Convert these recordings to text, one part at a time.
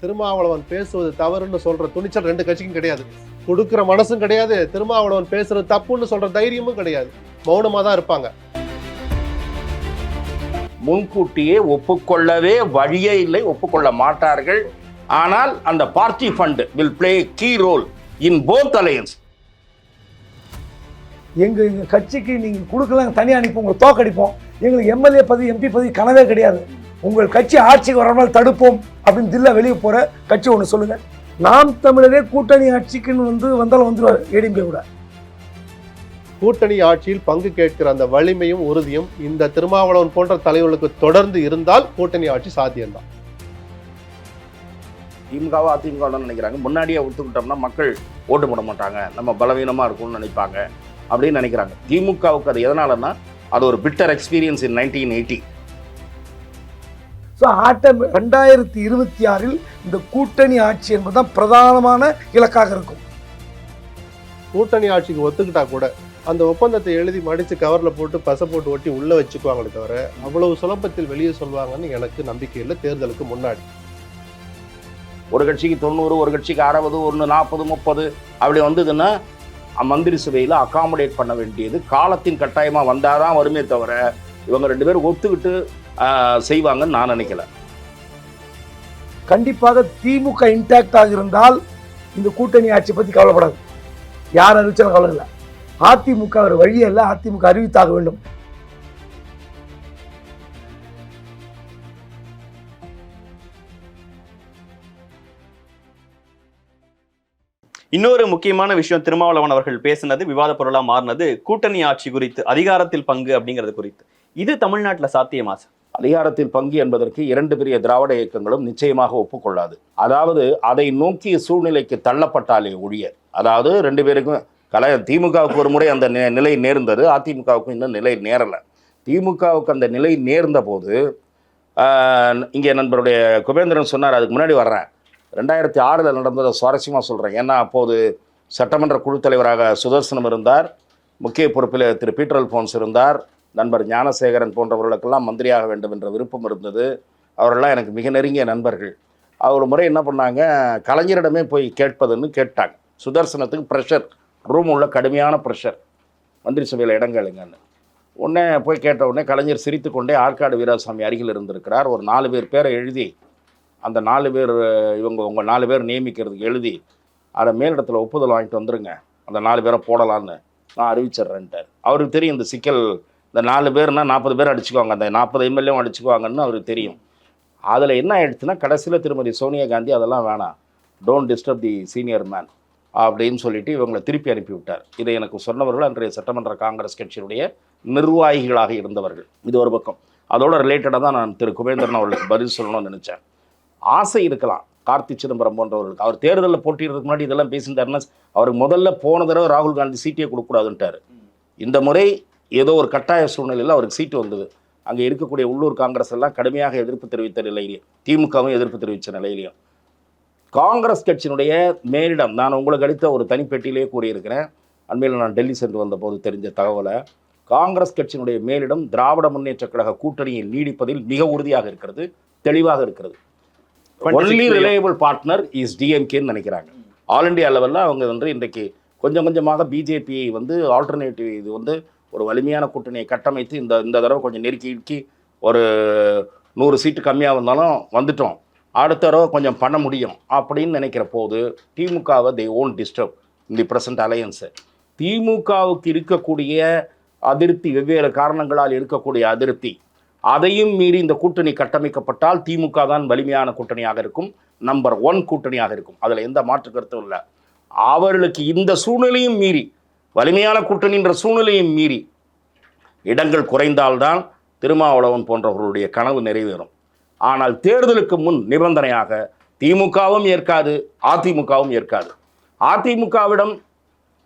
திருமாவளவன் பேசுவது தவறுன்னு சொல்ற துணிச்சல் ரெண்டு கட்சிக்கும் கிடையாது. கொடுக்கிற மனசும் கிடையாது திருமாவளவன் பேசுறது தப்புன்னு சொல்ற தைரியமும் கிடையாது. மௌனமா தான் இருப்பாங்க. முன்கூட்டியே ஒப்புக்கொள்ளவே வழியே இல்லை ஒப்புக்கொள்ள மாட்டார்கள். ஆனால் அந்த party fund will play key role in both alliance எங்க எங்க கட்சிக்கு நீங்க கொடுக்கலாம் தனியாக அனுப்பி உங்களை தோக்கடிப்போம். எங்களுக்கு எம்எல்ஏ பதவி எம்பி பதவி கனவே கிடையாது. உங்கள் கட்சி ஆட்சிக்கு வராமல் தடுப்போம் அப்படின்னு தில்ல வெளியே போற கட்சி ஒன்று சொல்லுங்க. நாம் தமிழரே கூட்டணி ஆட்சிக்குன்னு வந்து வந்தாலும் வந்துருவார் ஏடிஎம்பே கூட. கூட்டணி ஆட்சியில் பங்கு கேட்கிற அந்த வலிமையும் உறுதியும் இந்த திருமாவளவன் போன்ற தலைவர்களுக்கு தொடர்ந்து இருந்தால் கூட்டணி ஆட்சி சாத்தியம்தான். திமுகவோ அதிமுக நினைக்கிறாங்க. முன்னாடியே ஒத்துக்கிட்டோம்னா மக்கள் ஓட்டு போட மாட்டாங்க. நம்ம பலவீனமா இருக்கும்னு நினைப்பாங்க அப்படின்னு நினைக்கிறாங்க. திமுகவுக்கு அது எதனாலன்னா அது ஒரு bitter experience in nineteen eighty ஆட்டம் ரெண்டாயிரத்தி இருபத்தி ஆறில் இந்த கூட்டணி ஆட்சி என்பதுதான் பிரதானமான இலக்காக இருக்கும். கூட்டணி ஆட்சிக்கு ஒத்துக்கிட்டா கூட அந்த ஒப்பந்தத்தை எழுதி மடிச்சு கவர்ல போட்டு பசை போட்டு ஒட்டி உள்ள வச்சுக்குவாங்களே தவிர அவ்வளவு சுலபத்தில் வெளியே சொல்வாங்கன்னு எனக்கு நம்பிக்கை இல்லை தேர்தலுக்கு முன்னாடி. ஒரு கட்சிக்கு தொண்ணூறு ஒரு கட்சிக்கு அறுபது ஒன்று நாற்பது முப்பது அப்படி வந்ததுன்னா மந்திரி சபையில் அகாமடேட் பண்ண வேண்டியது காலத்தின் கட்டாயமாக வந்தால் தான் வருமே தவிர இவங்க ரெண்டு பேரும் ஒத்துக்கிட்டு செய்வாங்கன்னு நான் நினைக்கல. கண்டிப்பாக திமுக இன்டாக்டாக இருந்தால் இந்த கூட்டணி ஆட்சி பற்றி கவலைப்படாது. யார் அறிவிச்சாலும் கவலை இல்லை அதிமுக ஒரு வழியே இல்லை. அதிமுக அறிவித்தாக வேண்டும். இன்னொரு முக்கியமான விஷயம் திருமாவளவன் அவர்கள் பேசினது விவாத பொருளா மாறினது கூட்டணி ஆட்சி குறித்து அதிகாரத்தில் பங்கு அப்படிங்கிறது குறித்து. இது தமிழ்நாட்டுல சாத்தியமா சார்? அதிகாரத்தில் பங்கு என்பதற்கு இரண்டு பெரிய திராவிட இயக்கங்களும் நிச்சயமாக ஒப்புக்கொள்ளாது. அதாவது அதை நோக்கிய சூழ்நிலைக்கு தள்ளப்பட்டாலே ஒழிய அதாவது ரெண்டு பேருக்கும் கல திமுகவுக்கு ஒரு முறை அந்த நிலை நேர்ந்தது அதிமுகவுக்கும் இன்னும் நிலை நேரலை. திமுகவுக்கு அந்த நிலை நேர்ந்த போது இங்கே நண்பருடைய குபேந்திரன் சொன்னார் அதுக்கு முன்னாடி வர்றேன். ரெண்டாயிரத்தி ஆறில் நடந்ததை சுவாரஸ்யமாக சொல்கிறேன் ஏன்னா அப்போது சட்டமன்ற குழு தலைவராக சுதர்சனம் இருந்தார். முக்கிய பொறுப்பில் திரு. பீட்டர் போன்ஸ் இருந்தார். நண்பர் ஞானசேகரன் போன்றவர்களுக்கெல்லாம் மந்திரியாக வேண்டும் என்ற விருப்பம் இருந்தது. அவரெல்லாம் எனக்கு மிக நெருங்கிய நண்பர்கள். அவர் முறை என்ன பண்ணாங்க கலைஞரிடமே போய் கேட்பதுன்னு கேட்டாங்க. சுதர்சனத்துக்கு ப்ரெஷர் ரூம் உள்ள கடுமையான ப்ரெஷர் மந்திரி சபையில் இடங்களுங்கன்னு உடனே போய் கேட்ட உடனே கலைஞர் சிரித்து கொண்டே ஆற்காடு வீராசாமி அருகில் இருந்திருக்கிறார். ஒரு நாலு பேர் பேரை எழுதி அந்த நாலு பேர் இவங்க உங்கள் நாலு பேர் நியமிக்கிறதுக்கு எழுதி அதை மேலிடத்தில் ஒப்புதல் வாங்கிட்டு வந்துருங்க. அந்த நாலு பேரை போடலான்னு நான் அறிவிச்சிட்றேன்ட்டார். அவருக்கு தெரியும் இந்த சிக்கல் இந்த நாலு பேர்னா நாற்பது பேர் அடிச்சுக்குவாங்க. அந்த நாற்பது எம்எல்ஏவும் அடிச்சுக்குவாங்கன்னு அவருக்கு தெரியும். அதில் என்ன ஆயிடுச்சுன்னா கடைசியில் திருமதி சோனியா காந்தி அதெல்லாம் வேணாம். Don't disturb the senior man அப்படின்னு சொல்லிட்டு இவங்களை திருப்பி அனுப்பிவிட்டார். இதை எனக்கு சொன்னவர்கள் அன்றைய சட்டமன்ற காங்கிரஸ் கட்சியினுடைய நிர்வாகிகளாக இருந்தவர்கள். இது ஒரு பக்கம். அதோட ரிலேட்டடாக தான் நான் திரு குபேந்திரன் அவர்களுக்கு பதில் சொல்லணும்னு நினச்சேன். ஆசை இருக்கலாம். கார்த்தி சிதம்பரம் போன்றவர்களுக்கு. அவர் தேர்தலில் போட்டியிடறதுக்கு முன்னாடி இதெல்லாம் பேசியிருந்தாருன்னா அவருக்கு முதல்ல போன தடவை ராகுல் காந்தி சீட்டியை கொடுக்கக்கூடாதுன்ட்டார். இந்த முறை ஏதோ ஒரு கட்டாய சூழ்நிலையில் அவருக்கு சீட்டு வந்தது. அங்கே இருக்கக்கூடிய உள்ளூர் காங்கிரஸ் எல்லாம் கடுமையாக எதிர்ப்பு தெரிவித்த நிலையிலையும் திமுகவும் எதிர்ப்பு தெரிவித்த நிலையிலையும் காங்கிரஸ் கட்சியினுடைய மேலிடம் நான் உங்களுக்கு அளித்த ஒரு தனிப்பெட்டியிலேயே கூறியிருக்கிறேன். அண்மையில் நான் டெல்லி சென்று வந்தபோது தெரிஞ்ச தகவலை காங்கிரஸ் கட்சியினுடைய மேலிடம் திராவிட முன்னேற்றக் கழக கூட்டணியை நீடிப்பதில் மிக உறுதியாக இருக்கிறது தெளிவாக இருக்கிறது. ஒன்லி ரிலையபிள் பார்ட்னர் இஸ் டிஎம்கேன்னு நினைக்கிறாங்க. ஆல் இண்டியா லெவலில் அவங்க வந்து இன்றைக்கு கொஞ்சம் கொஞ்சமாக பிஜேபியை வந்து ஆல்டர்னேட்டிவ் இது வந்து ஒரு வலிமையான கூட்டணியை கட்டமைத்து இந்த இந்த தடவை கொஞ்சம் நெருக்கி இறுக்கி ஒரு நூறு சீட்டு கம்மியாக இருந்தாலும் வந்துட்டோம். அடுத்த தடவை கொஞ்சம் பண்ண முடியும் அப்படின்னு நினைக்கிற போது திமுகவை they won't disturb the present alliance திமுகவுக்கு இருக்கக்கூடிய அதிருப்தி வெவ்வேறு காரணங்களால் இருக்கக்கூடிய அதிருப்தி அதையும் மீறி இந்த கூட்டணி கட்டமைக்கப்பட்டால் திமுக தான் வலிமையான கூட்டணியாக இருக்கும் நம்பர் ஒன் கூட்டணியாக இருக்கும். அதில் எந்த மாற்று கருத்தும் இல்லை. அவர்களுக்கு இந்த சூழ்நிலையும் மீறி வலிமையான கூட்டணின்ற சூழ்நிலையும் மீறி இடங்கள் குறைந்தால்தான் திருமாவளவன் போன்றவர்களுடைய கனவு நிறைவேறும். ஆனால் தேர்தலுக்கு முன் நிபந்தனையாக திமுகவும் ஏற்காது அதிமுகவும் ஏற்காது. அதிமுகவிடம்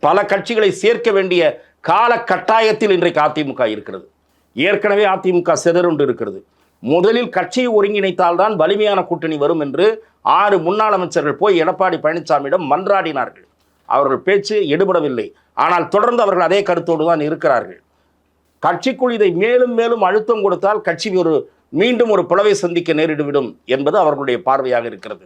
பல கட்சிகளை சேர்க்க வேண்டிய கால கட்டாயத்தில் இன்றைக்கு அதிமுக இருக்கிறது. ஏற்கனவே அதிமுக சிதறுண்டு இருக்கிறது. முதலில் கட்சியை ஒருங்கிணைத்தால்தான் வலிமையான கூட்டணி வரும் என்று ஆறு முன்னாள் அமைச்சர்கள் போய் எடப்பாடி பழனிசாமியிடம் மன்றாடினார்கள். அவர்கள் பேச்சு எடுபடவில்லை. ஆனால் தொடர்ந்து அவர்கள் அதே கருத்தோடு தான் இருக்கிறார்கள். கட்சிக்குள் இதை மேலும் மேலும் அழுத்தம் கொடுத்தால் கட்சி ஒரு மீண்டும் ஒரு பிளவை சந்திக்க நேரிட்டுவிடும் என்பது அவர்களுடைய பார்வையாக இருக்கிறது.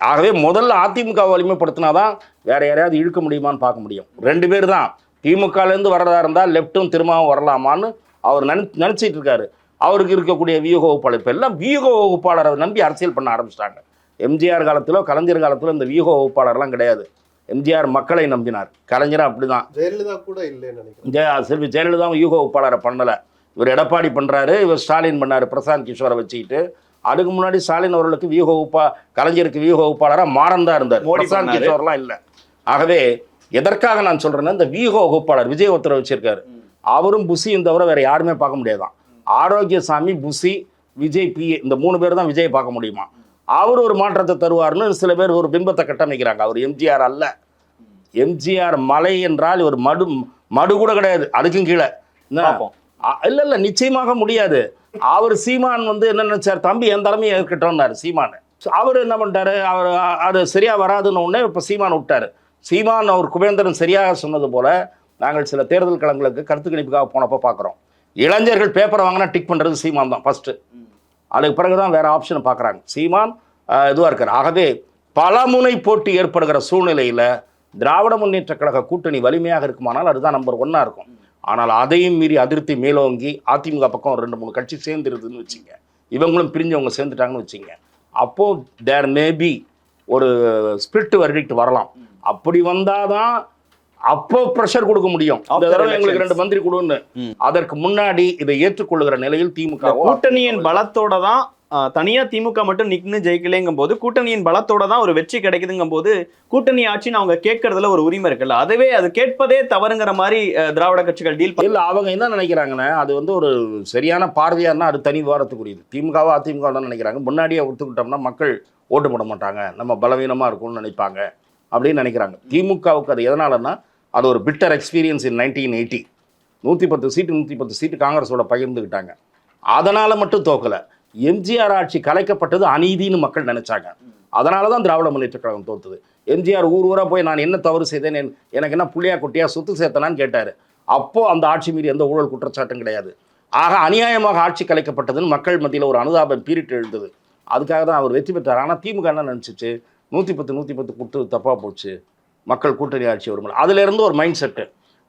ஆகவே முதல்ல அதிமுக வலிமைப்படுத்தினாதான் வேற யாரையாவது இழுக்க முடியுமான்னு பார்க்க முடியும். ரெண்டு பேர் தான். திமுகலேருந்து வர்றதா இருந்தால் லெஃப்ட்டும் திரும்பவும் வரலாமான்னு அவர் நினை நினச்சிட்டு இருக்காரு. அவருக்கு இருக்கக்கூடிய வியூக வகுப்பாளர் இப்போ எல்லாம் வியூக வகுப்பாளரை நம்பி அரசியல் பண்ண ஆரம்பிச்சிட்டாங்க. எம்ஜிஆர் காலத்திலோ கலைஞர் காலத்திலோ இந்த வியூக வகுப்பாளர்லாம் கிடையாது. எம்ஜிஆர் மக்களை நம்பினார். கலைஞரும் அப்படிதான். ஜெயலலிதா கூட இல்லைன்னு நினைக்கிறேன். ஜெய செல்வி ஜெயலலிதாவும் யூக ஒப்பாளரை பண்ணலை. இவர் எடப்பாடி பண்ணுறாரு இவர் ஸ்டாலின் பண்ணார் பிரசாந்த் கிஷோரை வச்சுக்கிட்டு. அதுக்கு முன்னாடி ஸ்டாலின் அவர்களுக்கு வியூக உப்பா கலைஞருக்கு வியூக உப்பாளராக மாறன் தான் இருந்தார் பிரசாந்த். கிஷோர்லாம் இல்லை. ஆகவே எதற்காக நான் சொல்றேன்னா இந்த வியூக வகுப்பாளர் விஜய் ஒருத்தரை வச்சிருக்காரு. அவரும் புசியும் தவிர வேற யாருமே பார்க்க முடியாதான். ஆரோக்கியசாமி புசி விஜய் பி இந்த மூணு பேர் தான் விஜய் பார்க்க முடியுமா? அவர் ஒரு மாற்றத்தை தருவார்னு சில பேர் ஒரு பிம்பத்தை கட்டமைக்கிறாங்க. அவர் எம்ஜிஆர் அல்ல. எம்ஜிஆர் மலை என்றால் ஒரு மடு மடு கூட கிடையாது. அதுக்கும் கீழே. இல்ல இல்ல நிச்சயமாக முடியாது. அவர் சீமான் வந்து என்ன நினைச்சார்? தம்பி என் தலைமையை ஏற்கட்டோம்னாரு சீமான். அவர் என்ன பண்ணிட்டாரு? அவர் அது சரியா வராதுன்னு உடனே இப்போ சீமான் விட்டாரு. சீமான் அவர் குபேந்திரன் சரியாக சொன்னது போல நாங்கள் சில தேர்தல் களங்களுக்கு கருத்து கணிப்புக்காக போனப்போ பார்க்குறோம் இளைஞர்கள் பேப்பரை வாங்கினா டிக் பண்ணுறது சீமான் தான் ஃபர்ஸ்ட் அதுக்கு பிறகு தான் வேற ஆப்ஷனை பார்க்குறாங்க. சீமான் இதுவாக இருக்கார். ஆகவே பலமுனை போட்டி ஏற்படுகிற சூழ்நிலையில் திராவிட முன்னேற்ற கழக கூட்டணி வலிமையாக இருக்குமானால் அதுதான் நம்பர் ஒன்னாக இருக்கும். ஆனால் அதையும் மீறி அதிருப்தி மேலோங்கி அதிமுக பக்கம் ரெண்டு மூணு கட்சி சேர்ந்துருதுன்னு வச்சுங்க. இவங்களும் பிரிஞ்சவங்க சேர்ந்துட்டாங்கன்னு வச்சுங்க. அப்போது தேர் மேபி ஒரு ஸ்பிரிட் verdict வரலாம். அப்படி வந்தால் தான் அப்போ ப்ரெஷர் கொடுக்க முடியும். இந்த தடவை எங்களுக்கு. ரெண்டு மந்திரி கொடுன்னு. அதற்கு முன்னாடி இதை ஏற்றுக்கொள்ளுகிற நிலையில் திமுக கூட்டணியின் பலத்தோட தான் தனியா திமுக மட்டும் நின்னு ஜெயிக்கலைங்கும் போது கூட்டணியின் பலத்தோட தான் ஒரு வெற்றி கிடைக்குதுங்கும் போது கூட்டணி ஆட்சின்னு அவங்க கேட்கறதுல ஒரு உரிமை இருக்குல்ல? அதுவே அது கேட்பதே தவறுங்கிற மாதிரி திராவிட கட்சிகள் டீல் இல்ல அவங்க என்ன நினைக்கிறாங்கன்னா அது வந்து ஒரு சரியான பார்வையானா அது தனி விவாதத்துக்குரியது திமுகவோ அதிமுக தான் நினைக்கிறாங்க. முன்னாடியே ஒத்துக்கிட்டோம்னா மக்கள் ஓட்டு போட மாட்டாங்க. நம்ம பலவீனமா இருக்கும்னு நினைப்பாங்க அப்படின்னு நினைக்கிறாங்க. திமுகவுக்கு அது எதனாலன்னா அது ஒரு bitter experience in nineteen eighty நூற்றி பத்து சீட்டு நூற்றி பத்து சீட்டு காங்கிரஸோட பகிர்ந்துக்கிட்டாங்க அதனால் மட்டும் தோக்கலை. எம்ஜிஆர் ஆட்சி கலைக்கப்பட்டது அநீதின்னு மக்கள் நினைச்சாங்க. அதனால தான் திராவிட முன்னேற்ற கழகம் தோத்துது. எம்ஜிஆர் ஊர் ஊராக போய் நான் என்ன தவறு செய்தேன் எனக்கு என்ன புள்ளியா குட்டியாக சொத்து சேர்த்தனான்னு கேட்டார். அப்போது அந்த ஆட்சி மீறி எந்த ஊழல் குற்றச்சாட்டும் கிடையாது. ஆக அநியாயமாக ஆட்சி கலைக்கப்பட்டதுன்னு மக்கள் மத்தியில் ஒரு அனுதாபம் பீரிட்டு எழுந்தது. அதுக்காக தான் அவர் வெற்றி பெற்றார். ஆனால் திமுக என்ன நினச்சிச்சு? நூற்றி பத்து நூற்றி பத்து கொடுத்து தப்பாக போச்சு. மக்கள் கூட்டணி ஆட்சி வரும் அதிலிருந்து ஒரு மைண்ட் செட்டு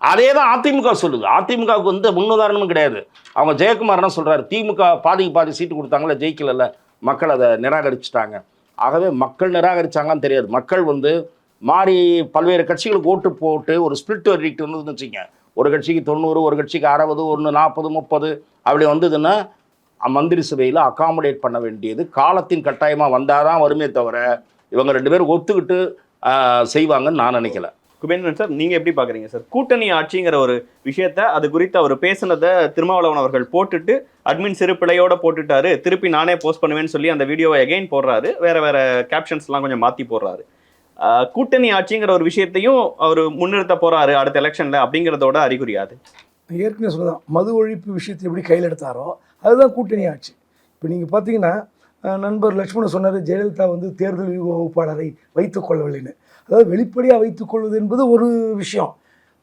அதே தான் அதிமுக சொல்லுது. அதிமுகவுக்கு வந்து முன்னுதாரணமும் கிடையாது. அவங்க ஜெயக்குமார் என்ன சொல்றாரு திமுக பாதிக்கு பாதி சீட்டு கொடுத்தாங்களே ஜெயிக்கலல்ல. மக்கள் அதை நிராகரிச்சுட்டாங்க. ஆகவே மக்கள் நிராகரிச்சாங்கன்னு தெரியாது. மக்கள் வந்து மாறி பல்வேறு கட்சிகளுக்கு ஓட்டு போட்டு ஒரு ஸ்பிளிட் வெர்டிக்ட் இருந்ததுன்னு வச்சுங்க ஒரு கட்சிக்கு தொண்ணூறு ஒரு கட்சிக்கு அறுபது ஒன்று நாற்பது முப்பது. அப்படி வந்ததுன்னா மந்திரி சபையில் அகாமடேட் பண்ண வேண்டியது காலத்தின் கட்டாயமாக வந்தால் தான் வருமே தவிர இவங்க ரெண்டு பேரும் ஒத்துக்கிட்டு செய்வாங்கன்னு நான் நினைக்கல. குபேந்திரன் சார் நீங்க எப்படி பாக்குறீங்க சார்? கூட்டணி ஆட்சிங்கிற ஒரு விஷயத்த அது குறித்து அவர் பேசுனதை திருமாவளவன் அவர்கள் போட்டுட்டு அட்மின் சிறு பிழையோட போட்டுட்டாரு. திருப்பி நானே போஸ்ட் பண்ணுவேன்னு சொல்லி அந்த வீடியோவை எகைன் போடுறாரு. வேற வேற கேப்ஷன்ஸ் எல்லாம் கொஞ்சம் மாத்தி போடுறாரு. கூட்டணி ஆட்சிங்கிற ஒரு விஷயத்தையும் அவர் முன்னிறுத்த போறாரு அடுத்த எலெக்ஷன்ல அப்படிங்கறதோட அறிகுறியாது ஏற்கனவே சொல்லலாம் மது ஒழிப்பு விஷயத்தை எப்படி கையில் எடுத்தாரோ அதுதான் கூட்டணி ஆட்சி. இப்போ நீங்கள் பார்த்தீங்கன்னா நண்பர் லட்சுமணன் சொன்னார் ஜெயலலிதா வந்து தேர்தல் வகுப்பாளரை வைத்துக் கொள்ளவில்லைன்னு. அதாவது வெளிப்படையாக வைத்துக் கொள்வது என்பது ஒரு விஷயம்.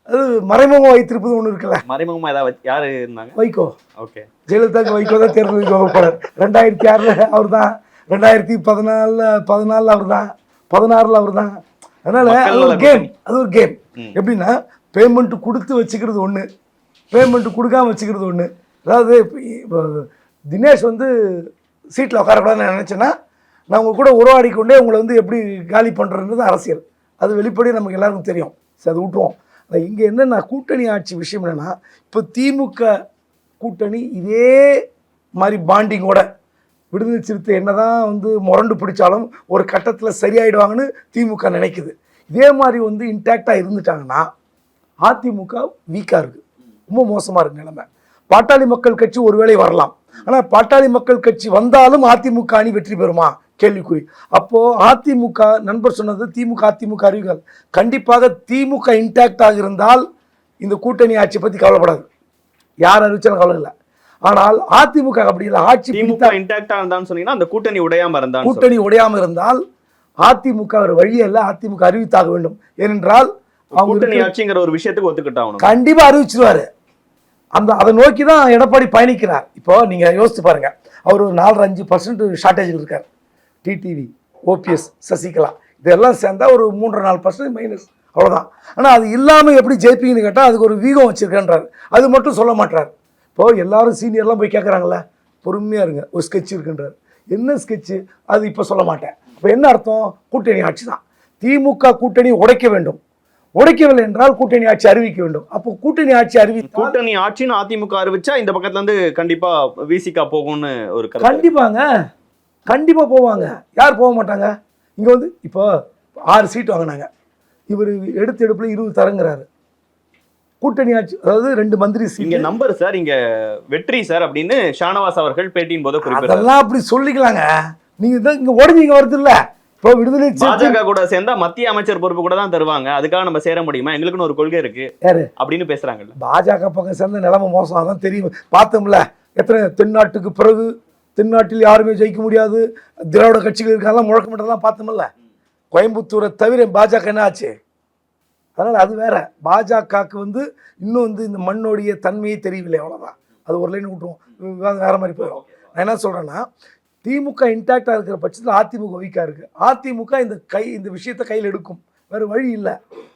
அது மறைமுகமாக வைத்திருப்பது ஒன்று இருக்குல்ல? மறைமுகமா ஏதாவது யாரு இருந்தாங்க? வைகோ. ஓகே. ஜெயலலிதாவுக்கு வைகோ தான் தேர்தல் வகுப்பாளர். ரெண்டாயிரத்தி ஆறில் அவர் தான் ரெண்டாயிரத்தி பதினாலில் பதினாலில் அவர் தான் பதினாறில் அவர் தான் அதனால் அது ஒரு கேம். அது ஒரு கேம். எப்படின்னா பேமெண்ட் கொடுத்து வச்சுக்கிறது ஒன்று பேமெண்ட் கொடுக்காம வச்சுக்கிறது ஒன்று அதாவது இப்போ தினேஷ் வந்து சீட்டில் உட்காரக்கூடாதுன்னு நினச்சேன்னா நான் உங்கள் கூட உறவாடி கொண்டே உங்களை வந்து எப்படி காலி பண்ணுறதுன்றது அரசியல். அது வெளிப்படையாக நமக்கு எல்லாருக்கும் தெரியும். சரி அது விட்டுருவோம். இங்கே என்னென்னா கூட்டணி ஆட்சி விஷயம் என்னென்னா இப்போ திமுக கூட்டணி இதே மாதிரி பாண்டிங்கோட விடுதலை சிறுத்தை என்ன தான் வந்து முரண்டு பிடிச்சாலும் ஒரு கட்டத்தில் சரியாயிடுவாங்கன்னு திமுக நினைக்குது. இதே மாதிரி வந்து இன்டாக்டாக இருந்துட்டாங்கன்னா அதிமுக வீக்காக இருக்குது ரொம்ப மோசமாக இருக்குது நிலைமை. பாட்டாளி மக்கள் கட்சி ஒருவேளை வரலாம். ஆனால் பாட்டாளி மக்கள் கட்சி வந்தாலும் அதிமுக அணி வெற்றி பெறுமா? கேள்விக்குறி. அப்போ அதிமுக நண்பர் சொன்னது திமுக அதிமுக அறிவுகள். கண்டிப்பாக திமுக இன்டாக்டாக இருந்தால் இந்த கூட்டணி ஆட்சியை பற்றி கவலைப்படாது. யார் அறிவிச்சாலும் கவலை இல்லை. ஆனால் அதிமுக அப்படி இல்லை. ஆட்சி திமுக பிடித்தா- இன்டாக்டா இருந்தான்னு சொன்னீங்கன்னா அந்த கூட்டணி உடையாம இருந்தான்னு சொல்றேன். கூட்டணி உடையாம இருந்தால் அதிமுக ஒரு வழி அல்ல அதிமுக அறிவித்தாக வேண்டும். ஏனென்றால் கூட்டணி ஆட்சிங்கிற ஒரு விஷயத்துக்கு ஒத்துக்கிட்டாகணும் கண்டிப்பா அறிவிச்சிருவாரு. அந்த அதை நோக்கி தான் எடப்பாடி பயணிக்கிறார். இப்போ நீங்கள் யோசித்து பாருங்கள் அவர் ஒரு நாலரை அஞ்சு பர்சன்ட் ஷார்ட்டேஜில் இருக்கார். டிடிவி ஓபிஎஸ் சசிகலா இதெல்லாம் சேர்ந்தால் ஒரு மூன்றரை நாலு பர்சன்ட் மைனஸ் அவ்வளோதான் ஆனால் அது இல்லாமல் எப்படி ஜெயிப்பீங்கன்னு கேட்டால் அதுக்கு ஒரு வீகம் வச்சிருக்கேன்றாரு. அது மட்டும் சொல்ல மாட்டார். இப்போது எல்லாரும் சீனியர்லாம் போய் கேட்குறாங்களே பொறுமையாக இருங்க. ஒரு ஸ்கெட்ச் இருக்குன்றார். என்ன ஸ்கெட்சு அது இப்போ சொல்ல மாட்டேன். இப்போ என்ன அர்த்தம்? கூட்டணி ஆட்சி தான் திமுக கூட்டணி உடைக்க வேண்டும். உடைக்கவில்லை என்றால் கூட்டணி ஆட்சி அறிவிக்க வேண்டும். அப்போ கூட்டணி ஆட்சி அறிவித்தால் கூட்டணி ஆட்சின்னு அதிமுக அறிவிச்சா இந்த பக்கத்துல இருந்து கண்டிப்பா விசிகா போகும்னு ஒரு கண்டிப்பாங்க. கண்டிப்பாக போவாங்க. யார் போக மாட்டாங்க? இங்கே வந்து இப்போ ஆறு சீட் வாங்கினாங்க. இவர் எடுத்து எடுப்பில் இருபது தரங்கிறாரு. கூட்டணி ஆட்சி அதாவது ரெண்டு மந்திரி இங்க நம்பர் சார் இங்க வெற்றி சார் அப்படின்னு ஷானவாஸ் அவர்கள் பேட்டியின் போது அதெல்லாம் அப்படி சொல்லிக்கலாங்க. நீங்க தான் இங்க உடஞ்சி இங்க வருது இல்ல இப்போ விடுதலை பாஜக கூட சேர்ந்தா மத்திய அமைச்சர் பொறுப்பு கூட தான் தருவாங்க. அதுக்காக நம்ம சேர முடியுமா? எங்களுக்குன்னு ஒரு கொள்கை இருக்கு? அப்படின்னு பேசுறாங்கல்ல. பாஜக பக்கம் சேர்ந்த நிலைமை மோசம். அதான் தெரியும். பார்த்தோம்ல எத்தனை தென்னாட்டுக்கு பிறகு தென்னாட்டில் யாருமே ஜெயிக்க முடியாது. திராவிட கட்சிகள் இருக்காங்க முழக்கமிட்டதெல்லாம் பார்த்தோம்ல. கோயம்புத்தூரை தவிர பாஜக என்ன ஆச்சு? அதனால் அது வேற. பாஜகவுக்கு வந்து இன்னும் வந்து இந்த மண்ணோடைய தன்மையே தெரியவில்லை அவ்வளோதான் அது ஒரு லைன் விட்டுருவோம். வேற மாதிரி போயிடும். நான் என்ன சொல்கிறேன்னா திமுக இன்டாக்டாக இருக்கிற பட்சத்தில் அதிமுக வீக்காக இருக்குது அதிமுக இந்த கை இந்த விஷயத்தை கையில் எடுக்கும். வேறு வழி இல்லை.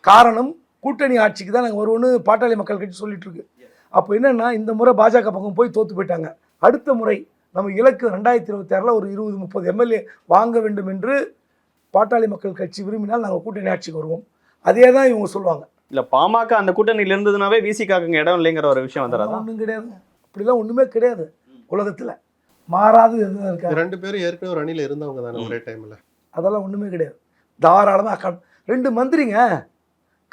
காரணம் கூட்டணி ஆட்சிக்கு தான் நாங்கள் வருவோன்னு பாட்டாளி மக்கள் கட்சி சொல்லிட்டு இருக்கு. அப்போ என்னன்னா இந்த முறை பாஜக பக்கம் போய் தோத்து போயிட்டாங்க. அடுத்த முறை நம்ம இலக்கு ரெண்டாயிரத்தி இருபத்தி ஆறில் ஒரு இருபது முப்பது எம்எல்ஏ வாங்க வேண்டும் என்று பாட்டாளி மக்கள் கட்சி விரும்பினால் நாங்கள் கூட்டணி ஆட்சிக்கு வருவோம். அதே தான் இவங்க சொல்லுவாங்க. இல்ல பாமக அந்த கூட்டணியில இருந்ததுனாவே விசிகாக்கு இடம் இல்லைங்கிற ஒரு விஷயம் வந்துடாதா ஒன்றும் கிடையாது அப்படிலாம் ஒன்றுமே கிடையாது. உலகத்தில். மாறாது எதுவும் இருக்காது ரெண்டு பேரும் ஏற்கனவே ஒரு அணியில இருந்தவங்க தானே ஒரே டைம்ல அதெல்லாம் ஒன்றுமே கிடையாது. தாராளமாக அக்கா ரெண்டு மந்திரிங்க.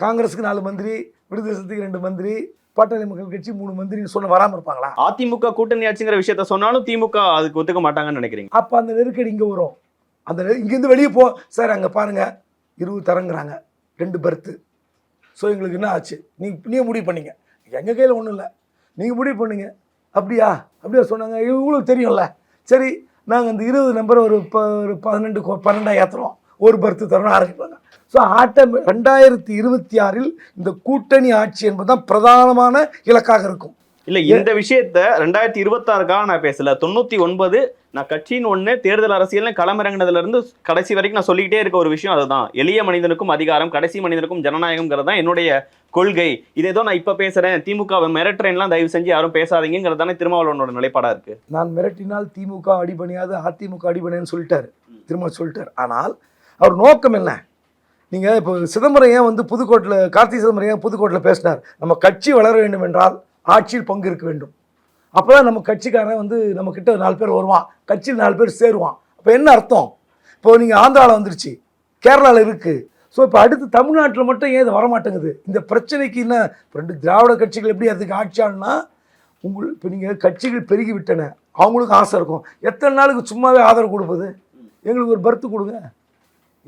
காங்கிரஸுக்கு நாலு மந்திரி விடுதலை ரெண்டு மந்திரி பாட்டாளி மக்கள் கட்சி மூணு மந்திரின்னு சொன்ன வராமல் இருப்பாங்களா? அதிமுக கூட்டணி ஆட்சிங்கிற விஷயத்த சொன்னாலும் திமுக அதுக்கு ஒத்துக்க மாட்டாங்கன்னு நினைக்கிறீங்க. அப்போ அந்த நெருக்கடி இங்கே வரும். அந்த இங்கேருந்து வெளியே போ சார் அங்கே பாருங்க. இருபது தரங்குறாங்க. ரெண்டு பர்த்து ஸோ எங்களுக்கு என்ன ஆச்சு? நீ நீங்கள் முடிவு பண்ணீங்க. எங்கள் கையில் ஒன்றும் இல்லை. நீங்கள் முடிவு பண்ணுங்க. அப்படியா? அப்படியா சொன்னாங்க. இவங்களுக்கு தெரியும்ல. சரி நாங்கள் அந்த இருபது நம்பர் ஒரு ப ஒரு பதினெண்டு பன்னெண்டாக ஏற்றுறோம் ஒரு பர்த்து தரணும் ஆரம்பிப்பாங்க. ஸோ ஆட்டம் ரெண்டாயிரத்தி இருபத்தி ஆறில் இந்த கூட்டணி ஆட்சி என்பது தான் பிரதானமான இலக்காக இருக்கும். இல்லை இந்த விஷயத்த ரெண்டாயிரத்தி இருபத்தாறுக்காக நான் பேசல. தொண்ணூற்றி ஒன்பது நான் கட்சியின் ஒன்று தேர்தல் அரசியல்னு களமிறங்கினதுலேருந்து கடைசி வரைக்கும் நான் சொல்லிக்கிட்டே இருக்க ஒரு விஷயம் அதுதான். எளிய மனிதனுக்கும் அதிகாரம் கடைசி மனிதனுக்கும் ஜனநாயகம்ங்கிறது தான் என்னுடைய கொள்கை. இதை ஏதோ நான் இப்போ பேசுகிறேன் திமுக மிரட்டுறேன்லாம் தயவு செஞ்சு யாரும் பேசாதீங்கிறது தானே திருமாவளவனோட நிலைப்பாடாக இருக்குது நான் மிரட்டினால் திமுக அடிபணியாது அதிமுக அடிபணியான்னு சொல்லிட்டார். திரும்ப சொல்லிட்டார். ஆனால் அவர் நோக்கம் என்ன? நீங்கள் இப்போ சிதம்பரம் ஏன் வந்து புதுக்கோட்டில் கார்த்தி சிதம்பரம் ஏன் புதுக்கோட்டில் பேசினார்? நம்ம கட்சி வளர வேண்டும் என்றால் ஆட்சியில் பங்கு இருக்க வேண்டும். அப்போ தான் நம்ம கட்சிக்காரன் வந்து நம்ம கிட்ட நாலு பேர் வருவான். கட்சியில் நாலு பேர் சேருவான். அப்போ என்ன அர்த்தம்? இப்போ நீங்கள் ஆந்திராவில் வந்துருச்சு. கேரளாவில் இருக்குது ஸோ இப்போ அடுத்து தமிழ்நாட்டில் மட்டும் ஏன் இது வரமாட்டேங்குது? இந்த பிரச்சனைக்கு என்ன? ரெண்டு திராவிட கட்சிகள் எப்படி அதுக்கு ஆட்சியானா உங்கள் இப்போ நீங்கள் கட்சிகள் பெருகி விட்டன. அவங்களுக்கும் ஆசை இருக்கும். எத்தனை நாளுக்கு சும்மாவே ஆதரவு கொடுப்பது? எங்களுக்கு ஒரு பர்த்து கொடுங்க.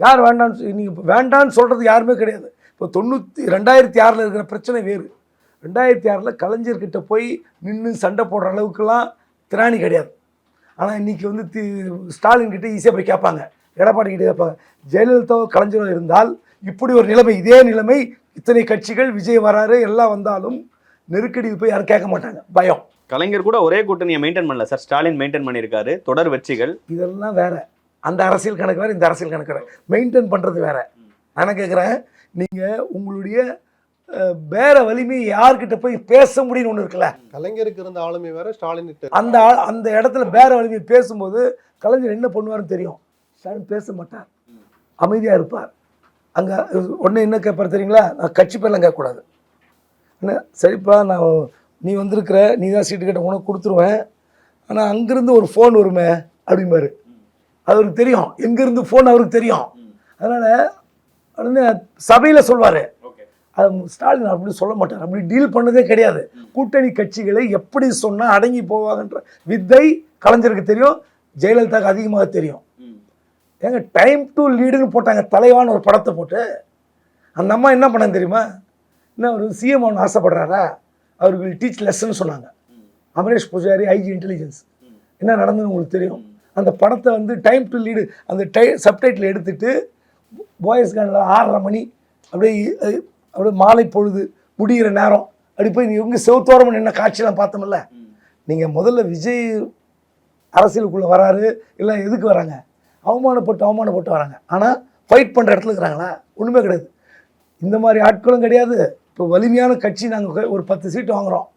யார் வேண்டான்னு நீங்கள் இப்போ வேண்டான்னு சொல்கிறது யாருமே கிடையாது. இப்போ தொண்ணூற்றி ரெண்டாயிரத்தி ஆறில் இருக்கிற பிரச்சனை வேறு. ரெண்டாயிரத்தி ஆறில் கலைஞர்கிட்ட போய் நின்று சண்டை போடுற அளவுக்குலாம் திராணி கிடையாது. ஆனால் இன்றைக்கி வந்து தி ஸ்டாலின் கிட்ட ஈஸியாக போய் கேட்பாங்க. எடப்பாடி கிட்ட கேட்பாங்க. ஜெயலலிதாவோ கலைஞரோ இருந்தால் இப்படி ஒரு நிலைமை இதே நிலைமை இத்தனை கட்சிகள் விஜய் வராரு எல்லாம் வந்தாலும் நெருக்கடி போய் யாரும் கேட்க மாட்டாங்க. பயம். கலைஞர் கூட ஒரே கூட்டணியை மெயின்டைன் பண்ணல. சார் ஸ்டாலின் மெயின்டைன் பண்ணியிருக்காரு. தொடர் வெற்றிகள். இதெல்லாம் வேற. அந்த அரசியல் கணக்கு வேற இந்த அரசியல் கணக்கு வேற. மெயின்டைன் பண்ணுறது வேற. நான் கேட்குறேன் நீங்கள் உங்களுடைய வேற வலிமை யார்கிட்ட போய் பேச முடியும்னு ஒன்று இருக்குல்ல? கலைஞருக்கு இருந்த ஆளுமை வேற ஸ்டாலின் அந்த அந்த இடத்துல வேற வலிமை பேசும்போது கலைஞர் என்ன பண்ணுவாருன்னு தெரியும். ஸ்டாலின் பேச மாட்டார். அமைதியாக இருப்பார். அங்கே ஒன்று என்ன கேட்பார் தெரியுங்களா? நான் கட்சி பேர்லாம் கேட்கக்கூடாது. என்ன? சரிப்பா நான் நீ வந்திருக்கிற நீ தான் சீட்டு கேட்ட உனக்கு கொடுத்துருவேன். ஆனால் அங்கேருந்து ஒரு ஃபோன் வருமே அப்படிம்பாரு. அவருக்கு தெரியும். எங்கேருந்து ஃபோன் அவருக்கு தெரியும். அதனால் உடனே சபையில் சொல்வார். அது ஸ்டாலின் அப்படி சொல்ல மாட்டார். அப்படி டீல் பண்ணதே கிடையாது. கூட்டணி கட்சிகளை எப்படி சொன்னால் அடங்கி போவாங்கன்ற வித்தை கலைஞருக்கு தெரியும் ஜெயலலிதாவுக்கு அதிகமாக தெரியும். ஏங்க டைம் டு லீடுன்னு போட்டாங்க. தலைவான்னு ஒரு படத்தை போட்டு. அந்த அம்மா என்ன பண்ண தெரியுமா? என்ன ஒரு சிஎம் ஒன்று ஆசைப்படுறாரா? அவருக்கு டீச் லெசன் சொன்னாங்க. அமரேஷ் பூஜாரி ஐஜி இன்டெலிஜென்ஸ் என்ன நடந்ததுன்னு உங்களுக்கு தெரியும். அந்த படத்தை வந்து டைம் டு லீடு அந்த டை சப்டைட்டில் எடுத்துட்டு பாய்ஸ் கானில் ஆறரை மணி அப்படியே அப்படியே மாலை பொழுது முடிகிற நேரம். அப்படி போய் இவங்க செவத்தோரம் நின்ன காட்சியெல்லாம் பார்த்தோம்ல. நீங்கள் முதல்ல விஜய் அரசியலுக்குள்ளே வராரு இல்லை எதுக்கு வராங்க? அவமானப்பட்டு அவமானப்பட்டு வராங்க. ஆனால் ஃபைட் பண்ணுற இடத்துல இருக்கிறாங்களா? ஒன்றுமே கிடையாது. இந்த மாதிரி ஆட்களும் கிடையாது. இப்போ வலிமையான கட்சி நாங்கள் ஒரு பத்து சீட்டு வாங்குகிறோம்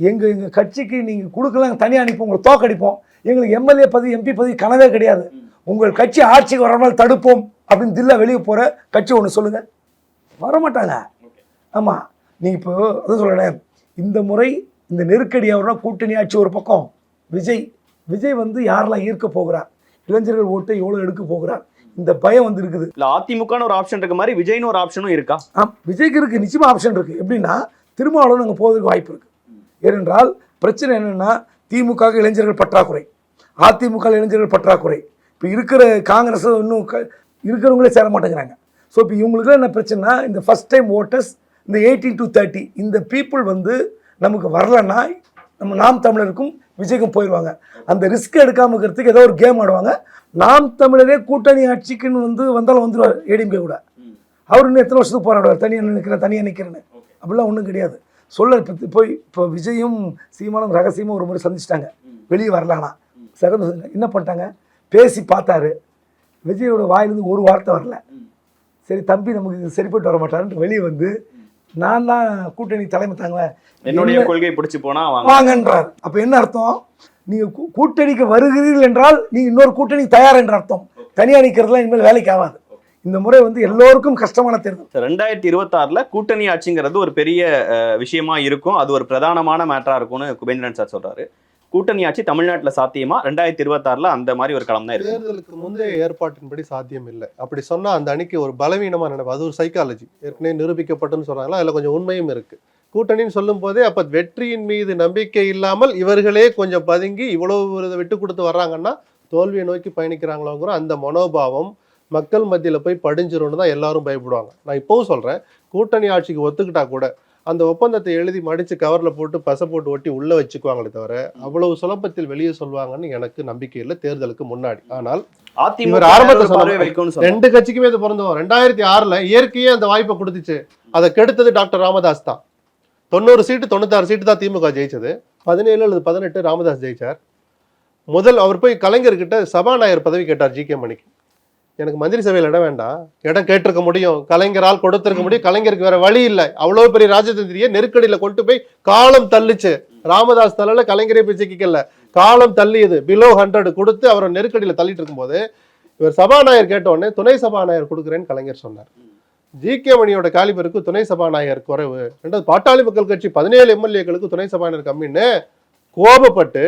எங்கள் எங்கள் கட்சிக்கு நீங்கள் கொடுக்கலாம் தனியாக அனுப்பி உங்களை தோக்கடிப்போம் எங்களுக்கு எம்எல்ஏ பதவி எம்பி பதவி கனவே கிடையாது. உங்கள் கட்சி ஆட்சிக்கு வராமல் தடுப்போம் அப்படின்னு தில்லா வெளியே போகிற கட்சி ஒன்று சொல்லுங்கள் வரமாட்டாங்க. ஆமாம் நீங்கள் இப்போ அதான் சொல்கிறேன் இந்த முறை இந்த நெருக்கடி அவர்னா கூட்டணி ஆட்சி ஒரு பக்கம். விஜய் விஜய் வந்து யாரெல்லாம் ஈர்க்க போகிறார்? இளைஞர்கள் ஓட்டை எவ்வளோ எடுக்க போகிறார்? இந்த பயம் வந்து இருக்குது. இல்ல அதிமுகன்னு ஒரு ஆப்ஷன் இருக்க மாதிரி விஜய்னு ஒரு ஆப்ஷனும் இருக்கா? ஆ விஜய்க்கு இருக்குது நிச்சயமாக ஆப்ஷன் இருக்குது எப்படின்னா திருமாவளவன் அங்கே போவதற்கு வாய்ப்பு இருக்குது ஏனென்றால் பிரச்சனை என்னென்னா திமுக இளைஞர்கள் பற்றாக்குறை. அதிமுக இளைஞர்கள் பற்றாக்குறை. இப்போ இருக்கிற காங்கிரஸ் இன்னும் க இருக்கிறவங்களே சேர மாட்டேங்கிறாங்க. ஸோ இப்போ இவங்களுக்குலாம் என்ன பிரச்சனைனா இந்த ஃபஸ்ட் டைம் ஓட்டர்ஸ் இந்த எயிட்டீன் டு தேர்ட்டி இந்த பீப்புள் வந்து நமக்கு வரலன்னா நம்ம நாம் தமிழருக்கும் விஜய்க்கும் போயிடுவாங்க அந்த ரிஸ்க் எடுக்காமல் இருக்கிறதுக்கு ஏதோ ஒரு கேம் ஆடுவாங்க. நாம் தமிழரே கூட்டணி ஆட்சிக்குன்னு வந்து வந்தாலும் வந்துடுவார் ஏடிஎம்கே கூட. அவர் இன்னும் எத்தனை வருஷத்துக்கு போராடுவார்? தனியாக நிற்கிறேன் தனியாக நிற்கிறேன்னு அப்படிலாம் ஒன்றும் கிடையாது. சொல்ல இப்போ போய் இப்போ விஜயும் சீமானும் ரகசியமும் ஒரு முறை சந்திச்சிட்டாங்க. வெளியே வரலானா சகந்த என்ன பண்ணிட்டாங்க? பேசி பார்த்தாரு. விஜயோட வாயிலிருந்து ஒரு வார்த்தை வரல. சரி தம்பி நமக்கு சரிப்பட்டு வர மாட்டாருன்ட்டு வெளியே வந்து நான் தான் கூட்டணி தலைமை தாங்குவேன். என்னுடைய என்ன- கொள்கை பிடிச்சு போனா வாங்க. வாங்கன்றார். அப்ப என்ன அர்த்தம்? நீங்க கூட்டணிக்கு வருகிறீர்கள் என்றால் நீங்க இன்னொரு கூட்டணி தயார் என்ற அர்த்தம். தனியா நிக்கிறதுலாம் இனிமேல் வேலைக்கு ஆகாது. இந்த முறை வந்து எல்லோருக்கும் கஷ்டமான தேர்தல். ரெண்டாயிரத்தி இருபத்தாறுல கூட்டணி ஆட்சிங்கிறது ஒரு பெரிய விஷயமா இருக்கும். அது ஒரு பிரதானமான மேட்டரா இருக்கும்னு குபேந்திரன் சார் சொல்றாரு. கூட்டணி ஆட்சி தமிழ்நாட்டில் சாத்தியமா? ரெண்டாயிரத்தி இருபத்தாறுல அந்த மாதிரி ஒரு களம் தான் இருக்கு. தேர்தலுக்கு முந்தைய ஏற்பாட்டின்படி சாத்தியம் இல்லை அப்படி சொன்னா அந்த அணிக்கு ஒரு பலவீனமா நினைப்பு அது ஒரு சைக்காலஜி ஏற்கனவே நிரூபிக்கப்பட்டுன்னு சொல்றாங்களா? அதுல கொஞ்சம் உண்மையும் இருக்கு. கூட்டணின்னு சொல்லும் போதே அப்ப வெற்றியின் மீது நம்பிக்கை இல்லாமல் இவர்களே கொஞ்சம் பதுங்கி இவ்வளவு விட்டு கொடுத்து வர்றாங்கன்னா தோல்வியை நோக்கி பயணிக்கிறாங்களோங்கிற அந்த மனோபாவம் மக்கள் மத்தியில் போய் படிஞ்சிரும்னு தான் எல்லாரும் பயப்படுவாங்க. நான் இப்போவும் சொல்கிறேன் கூட்டணி ஆட்சிக்கு ஒத்துக்கிட்டா கூட அந்த ஒப்பந்தத்தை எழுதி மடிச்சு கவர்ல போட்டு பசை போட்டு ஒட்டி உள்ள வச்சுக்குவாங்களே தவிர அவ்வளவு சுலபத்தில் வெளியே சொல்லுவாங்கன்னு எனக்கு நம்பிக்கை இல்லை தேர்தலுக்கு முன்னாடி. ஆனால் அதிமுக சொன்னாங்க ரெண்டு கட்சிக்குமே இது பிறந்தோம் ரெண்டாயிரத்தி ஆறுல இயற்கையே அந்த வாய்ப்பை கொடுத்துச்சு. அதை கெடுத்தது டாக்டர் ராமதாஸ் தான். தொண்ணூறு சீட்டு தொண்ணூத்தாறு சீட்டு தான் திமுக ஜெயிச்சது. பதினேழு அல்லது பதினெட்டு ராமதாஸ் ஜெயிச்சார். முதல் அவர் போய் கலைஞர்கிட்ட சபாநாயகர் பதவி கேட்டார் ஜி கே மணிக்கு. எனக்கு மந்திரி சபையில் இடம் வேண்டாம் இடம் கேட்டிருக்க முடியும். கலைஞரால் கொடுத்திருக்க முடியும். கலைஞருக்கு வேற வழி இல்லை. அவ்வளோ பெரிய ராஜதந்திரியை நெருக்கடியில் கொண்டு போய் காலம் தள்ளிச்சு. ராமதாஸ் தள்ளல கலைஞரே பிச்சைக்கல காலம் தள்ளியது. பிலோ ஹண்ட்ரட் கொடுத்து அவரை நெருக்கடியில் தள்ளிட்டு இருக்கும்போது இவர் சபாநாயகர் கேட்ட உடனே துணை சபாநாயகர் கொடுக்குறேன்னு கலைஞர் சொன்னார். ஜி கே மணியோட காலிபருக்கு துணை சபாநாயகர் குறைவு. ரெண்டாவது பாட்டாளி மக்கள் கட்சி பதினேழு எம்எல்ஏக்களுக்கு துணை சபாநாயகர் கம்மின்னு கோபப்பட்டு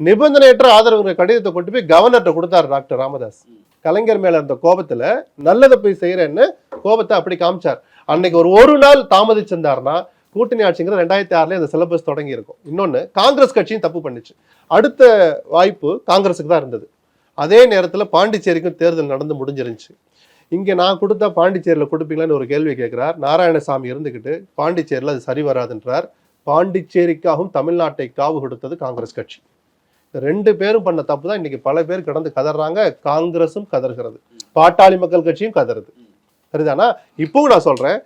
நிபந்தனையற்ற ஆதரவு கடிதத்தை கொண்டு போய் கவர்னர்கிட்ட கொடுத்தார் டாக்டர் ராமதாஸ். கலைஞர் மேல இருந்த கோபத்துல நல்லதை போய் செய்யறேன்னு கோபத்தை அப்படி காமிச்சார். அன்னைக்கு ஒரு ஒரு நாள் தாமதிச்சிருந்தாருன்னா கூட்டணி ஆட்சிங்கிற ரெண்டாயிரத்தி ஆறுல இந்த சிலபஸ் தொடங்கி இருக்கும். இன்னொன்று காங்கிரஸ் கட்சியும் தப்பு பண்ணுச்சு. அடுத்த வாய்ப்பு காங்கிரஸுக்கு தான் இருந்தது. அதே நேரத்தில் பாண்டிச்சேரிக்கும் தேர்தல் நடந்து முடிஞ்சிருந்துச்சு. இங்கே நான் கொடுத்தா பாண்டிச்சேரியில் கொடுப்பீங்களான்னு ஒரு கேள்வி கேட்குறார் நாராயணசாமி இருந்துக்கிட்டு பாண்டிச்சேரியில் அது சரி வராதுன்றார். பாண்டிச்சேரிக்காகவும் தமிழ்நாட்டை காவு கொடுத்தது காங்கிரஸ் கட்சி. ரெண்டு பேரும் பண்ண தப்பு தான் இன்னைக்கு பல பேர் கிடந்து கதறாங்க. காங்கிரஸும் கதறுகிறது. பாட்டாளி மக்கள் கட்சியும் கதறுது. சரிதானா? இப்பவும் நான் சொல்றேன்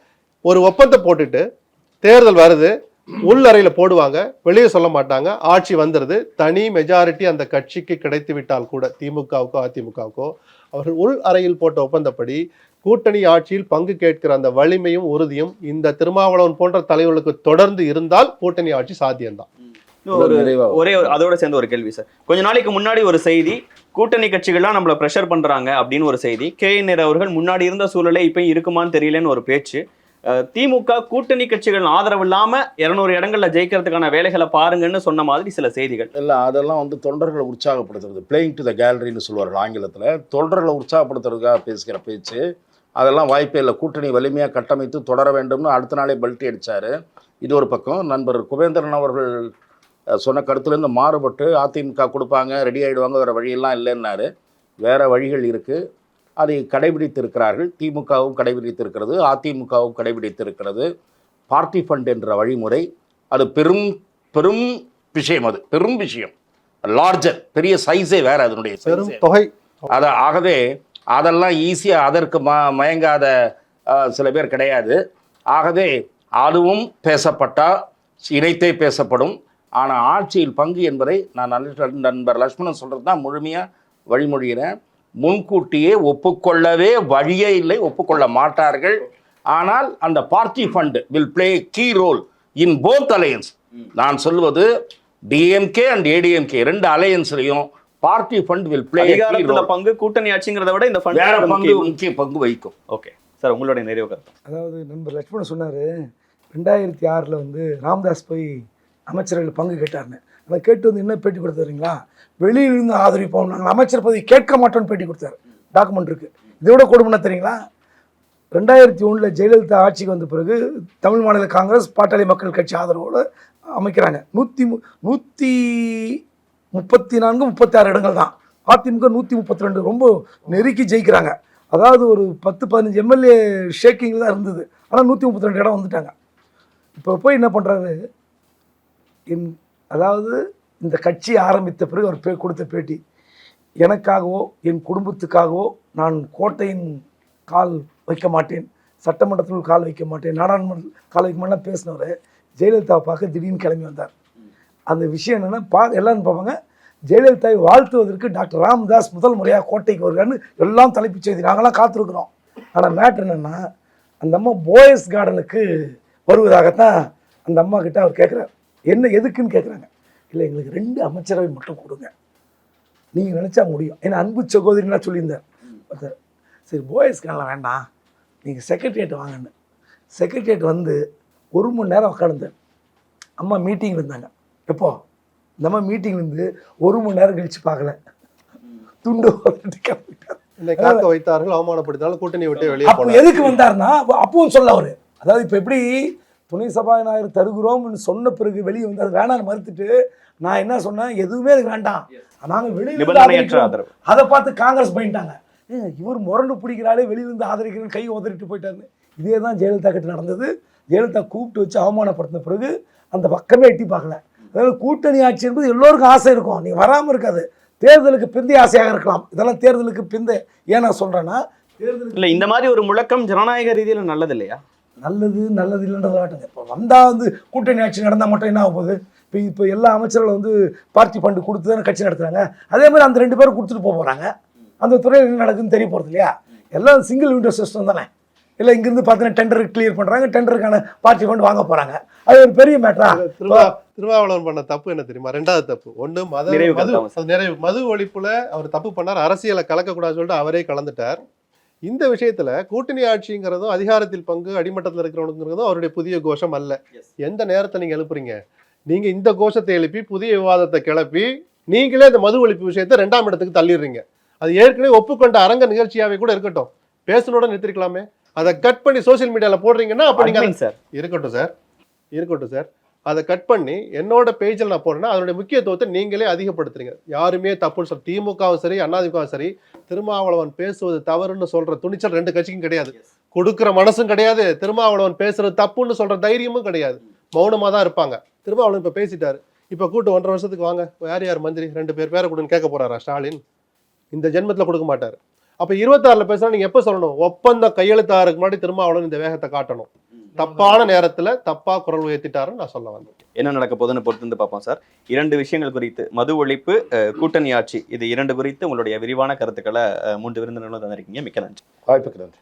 ஒரு ஒப்பந்தம் போட்டுட்டு தேர்தல் வருது உள் அறையில் போடுவாங்க வெளியே சொல்ல மாட்டாங்க ஆட்சி வந்துடுது தனி மெஜாரிட்டி அந்த கட்சிக்கு கிடைத்து விட்டால் கூட திமுகவுக்கோ அதிமுகவுக்கோ அவர்கள் உள் அறையில் போட்ட ஒப்பந்தப்படி கூட்டணி ஆட்சியில் பங்கு கேட்கிற அந்த வலிமையும் உறுதியும் இந்த திருமாவளவன் போன்ற தலைவர்களுக்கு தொடர்ந்து இருந்தால் கூட்டணி ஆட்சி சாத்தியம்தான். ஒரு ஒரே அதோட சேர்ந்து ஒரு கேள்வி சார் கொஞ்ச நாளைக்கு முன்னாடி ஒரு செய்தி கூட்டணி கட்சிகள்லாம் நம்மள ப்ரெஷர் பண்றாங்க அப்படின்னு ஒரு செய்தி. கே. என். அவர்கள் முன்னாடி இருந்த சூழலே இப்போ இருக்குமான்னு தெரியலன்னு ஒரு பேச்சு. திமுக கூட்டணி கட்சிகள் ஆதரவு இல்லாம இருநூறு இடங்கள்ல ஜெயிக்கிறதுக்கான வேலைகளை பாருங்கன்னு சொன்ன மாதிரி சில செய்திகள். இல்லை அதெல்லாம் வந்து தொண்டர்களை உற்சாகப்படுத்துறது. பிளேயிங் டு த கேலரின்னு சொல்லுவார்கள் ஆங்கிலத்தில். தொண்டர்களை உற்சாகப்படுத்துறதுக்காக பேசுகிற பேச்சு. அதெல்லாம் வாய்ப்பே இல்லை. கூட்டணி வலிமையாக கட்டமைத்து தொடர வேண்டும்னு அடுத்த நாளே பல்ட்டி அடிச்சாரு. இது ஒரு பக்கம். நண்பர் குபேந்திரன் அவர்கள் சொன்ன கருத்துலேருந்து மாறுபட்டு அதிமுக கொடுப்பாங்க ரெடி ஆகிடுவாங்க வேறு வழியெல்லாம் இல்லைன்னாரு. வேறு வழிகள் இருக்குது அதை கடைபிடித்திருக்கிறார்கள். திமுகவும் கடைபிடித்திருக்கிறது. அதிமுகவும் கடைபிடித்திருக்கிறது. பார்ட்டி ஃபண்ட் என்ற வழிமுறை. அது பெரும் பெரும் விஷயம் அது. பெரும் விஷயம். லார்ஜர் பெரிய சைஸே வேற அதனுடைய பெரும். தொகை. அத ஆகவே அதெல்லாம் ஈஸியாக அதற்கு ம மயங்காத சில பேர் கிடையாது. ஆகவே அதுவும் பேசப்பட்டா இணைத்தே பேசப்படும். ஆனால் ஆட்சியில் பங்கு என்பதை நான் நல்ல நண்பர் லக்ஷ்மணன் சொல்கிறது தான் முழுமையாக வழிமொழிகிறேன். முன்கூட்டியே ஒப்புக்கொள்ளவே வழியே இல்லை ஒப்புக்கொள்ள மாட்டார்கள். ஆனால் அந்த party fund will play key role in both alliance நான் சொல்வது டிஎம்கே அண்ட் ஏடிஎம்கே ரெண்டு அலையன்ஸ்லையும் பார்ட்டி ஃபண்ட் வில் பிளே அதிகாரத்துல பங்கு கூட்டணி ஆட்சிங்கிறத விட இந்த வேற ஃபண்ட் பங்கு முக்கிய பங்கு வகிக்கும். ஓகே சார் உங்களுடைய நிறைவு கருத்து. அதாவது நண்பர் லட்சுமணன் சொன்னார் ரெண்டாயிரத்தி ஆறில் வந்து ராமதாஸ் போய் அமைச்சர்கள் பங்கு கேட்டார்னு அதை கேட்டு வந்து என்ன பேட்டி கொடுத்தாருங்களா வெளியிலிருந்து ஆதரிப்போம். நாங்கள் அமைச்சர் பதவி கேட்க மாட்டோம்னு பேட்டி கொடுத்தாரு. டாக்குமெண்ட் இருக்குது இதோட கொடுமைன்னா தெரியுங்களா? ரெண்டாயிரத்தி ஒன்றில் ஜெயலலிதா ஆட்சிக்கு வந்த பிறகு தமிழ் மாநில காங்கிரஸ் பாட்டாளி மக்கள் கட்சி ஆதரவோடு அமைக்கிறாங்க. நூற்றி மு நூற்றி முப்பத்தி நான்கு முப்பத்தாறு இடங்கள் தான். அதிமுக நூற்றி முப்பத்தி ரெண்டு ரொம்ப நெருக்கி ஜெயிக்கிறாங்க. அதாவது ஒரு பத்து பதினஞ்சு எம்எல்ஏ ஷேக்கிங்கில் தான் இருந்தது. ஆனால் நூற்றி முப்பத்தி ரெண்டு இடம் வந்துட்டாங்க. இப்போ போய் என்ன பண்ணுறாரு என் அதாவது இந்த கட்சி ஆரம்பித்த பிறகு அவர் பே கொடுத்த பேட்டி. எனக்காகவோ என் குடும்பத்துக்காகவோ நான் கோட்டையின் கால் வைக்க மாட்டேன். சட்டமன்றத்தில் கால் வைக்க மாட்டேன். நாடாளுமன்ற கால் வைக்க மாட்டேன். பேசினவர் ஜெயலலிதாவை பார்க்க திடீர்னு கிளம்பி வந்தார். அந்த விஷயம் என்னென்னா பா எல்லாரும் பார்ப்பாங்க ஜெயலலிதாவை வாழ்த்துவதற்கு டாக்டர் ராம்தாஸ் முதல் முறையாக கோட்டைக்கு வருகிறான்னு எல்லாம் தலைப்புச் செய்தி. நாங்களாம் காத்திருக்கிறோம். ஆனால் மேட்ரு என்னென்னா அந்த அம்மா போயஸ் கார்டனுக்கு வருவதாகத்தான் அந்த அம்மா கிட்ட அவர் கேட்குறாரு. என்ன எதுக்குன்னு கேட்குறாங்க இல்லை எங்களுக்கு ரெண்டு அமைச்சரவை மட்டும் கொடுங்க. நீங்கள் நினச்சா முடியும். ஏன்னா அன்பு சகோதரினா சொல்லியிருந்தார் சரி போயஸ் கார்டனில் வேண்டாம். நீங்கள் செக்ரட்டரியேட் வாங்கன்னு. செக்ரட்டரியேட் வந்து ஒரு மணி நேரம் உட்காந்துருந்தேன் அம்மா மீட்டிங்கில் இருந்தாங்க எப்போ? இந்த அம்மா மீட்டிங்ல இருந்து ஒரு மணி நேரம் கழிச்சு பார்க்கல. துண்டு கிளம்பிட்டார். வைத்தார்கள் அவமானப்படுத்தினாலும் கூட்டணி விட்டு வெளியே எதுக்கு வந்தாருன்னா அப்போ- அப்பவும் சொல்ல அவரு. அதாவது இப்போ எப்படி துணை சபாநாயகர் தருகிறோம்னு சொன்ன பிறகு வெளியே வந்து அது வேணாம்னு மறுத்துட்டு நான் என்ன சொன்னேன்? எதுவுமே எனக்கு வேண்டாம். நாங்கள் வெளியில அதை பார்த்து காங்கிரஸ் பண்ணிட்டாங்க இவர் முரண்டு பிடிக்கிறாலே வெளியிலிருந்து ஆதரிக்கிறேன்னு கை உதறிட்டு போயிட்டாருன்னு இதே தான் ஜெயலலிதா கிட்ட நடந்தது. ஜெயலலிதா கூப்பிட்டு வச்சு அவமானப்படுத்தின பிறகு அந்த பக்கமே எட்டி பார்க்கல. அதாவது கூட்டணி ஆட்சி என்பது எல்லோருக்கும் ஆசை இருக்கும். நீ வராமல் இருக்காது. தேர்தலுக்கு பிந்தைய ஆசையாக இருக்கலாம். இதெல்லாம் தேர்தலுக்கு பிந்தைய ஏன் நான் சொல்கிறேன்னா தேர்தலுக்கு இல்ல இந்த மாதிரி ஒரு முழக்கம் ஜனநாயக ரீதியில நல்லது இல்லையா? நல்லது நல்லது இல்லைன்றத காட்டுங்க இப்போ வந்தால் வந்து கூட்டணி ஆட்சி நடந்தால் மட்டும் என்ன ஆக போகுது? இப்போ இப்போ எல்லா அமைச்சர்களும் வந்து பார்ட்டி ஃபண்டு கொடுத்து தானே கட்சி நடத்துகிறாங்க அதே மாதிரி அந்த ரெண்டு பேரும் கொடுத்துட்டு போக போகிறாங்க அந்த துறையில் என்ன நடக்குதுன்னு தெரிய போகிறது இல்லையா? எல்லாம் சிங்கிள் விண்டோ சிஸ்டம் தானே. இல்லை இங்கேருந்து பார்த்தீங்கன்னா டெண்டர் கிளியர் பண்ணுறாங்க டெண்டருக்கான பார்ட்டி ஃபண்ட் வாங்க போகிறாங்க அது ஒரு பெரிய மேட்டரா திருவா திருவாவளவன் பண்ண தப்பு என்ன தெரியுமா? ரெண்டாவது தப்பு. ஒண்ணு மத நிறைவு. மது ஒழிப்புல அவர் தப்பு பண்ணார். அரசியலை கலக்கக்கூடாதுன்னு சொல்லிட்டு அவரே கலந்துட்டார். இந்த விஷயத்துல கூட்டணி ஆட்சிங்கிறதும் அதிகாரத்தில் பங்கு அடிமட்டத்தில் இருக்கிறவனுங்கிறதும் அவருடைய புதிய கோஷம் அல்ல. எந்த நேரத்தை நீங்க எழுப்புறீங்க? நீங்க இந்த கோஷத்தை எழுப்பி புதிய விவாதத்தை கிளப்பி நீங்களே இந்த மது ஒழிப்பு விஷயத்தை ரெண்டாம் இடத்துக்கு தள்ளிடுறீங்க. அது ஏற்கனவே ஒப்புக்கொண்ட அரங்க நிகழ்ச்சியாவே கூட இருக்கட்டும். பேசனோட நிறுத்திருக்கலாமே. அதை கட் பண்ணி சோஷியல் மீடியால போடுறீங்கன்னா அப்ப நீங்க அதை- Admin சார் இருக்கட்டும் சார் இருக்கட்டும் சார் அதை கட் பண்ணி என்னோட பேஜில் நான் போடுறேன்னா அதனுடைய முக்கியத்துவத்தை நீங்களே அதிகப்படுத்துறீங்க. யாருமே தப்புன்னு சொல்ல திமுகவும் சரி அதிமுகவும் சரி திருமாவளவன் பேசுவது தவறுன்னு சொல்ற துணிச்சல் ரெண்டு கட்சிக்கும் கிடையாது. கொடுக்குற மனசும் கிடையாது திருமாவளவன் பேசுறது தப்புன்னு சொல்ற தைரியமும் கிடையாது. மௌனமா தான் இருப்பாங்க. திருமாவளவன் இப்ப பேசிட்டாரு. இப்ப கூட்டு ஒன்றரை வருஷத்துக்கு வாங்க. யார் யார் மந்திரி? ரெண்டு பேர் பேரை கொடுன்னு கேட்க போறாரா ஸ்டாலின்? இந்த ஜென்மத்துல கொடுக்க மாட்டாரு. அப்ப இருபத்தாறுல பேசுனா நீங்க எப்ப சொல்லணும்? ஒப்பந்தம் கையெழுத்தாருக்கு முன்னாடி திருமாவளவன் இந்த வேகத்தை காட்டணும். தப்பான நேரத்துல தப்பா குரல் உயர்த்திட்டாருன்னு நான் சொல்ல வந்தேன். என்ன நடக்க போகுதுன்னு பொறுத்து வந்து பார்ப்போம் சார். இரண்டு விஷயங்கள் குறித்து மது ஒழிப்பு கூட்டணி ஆட்சி இது இரண்டு குறித்து உங்களுடைய விரிவான கருத்துக்களை அஹ், மூன்று விருந்தினர்களும் தந்திருக்கீங்க. மிக்க நன்றி. வாய்ப்புக்கு நன்றி.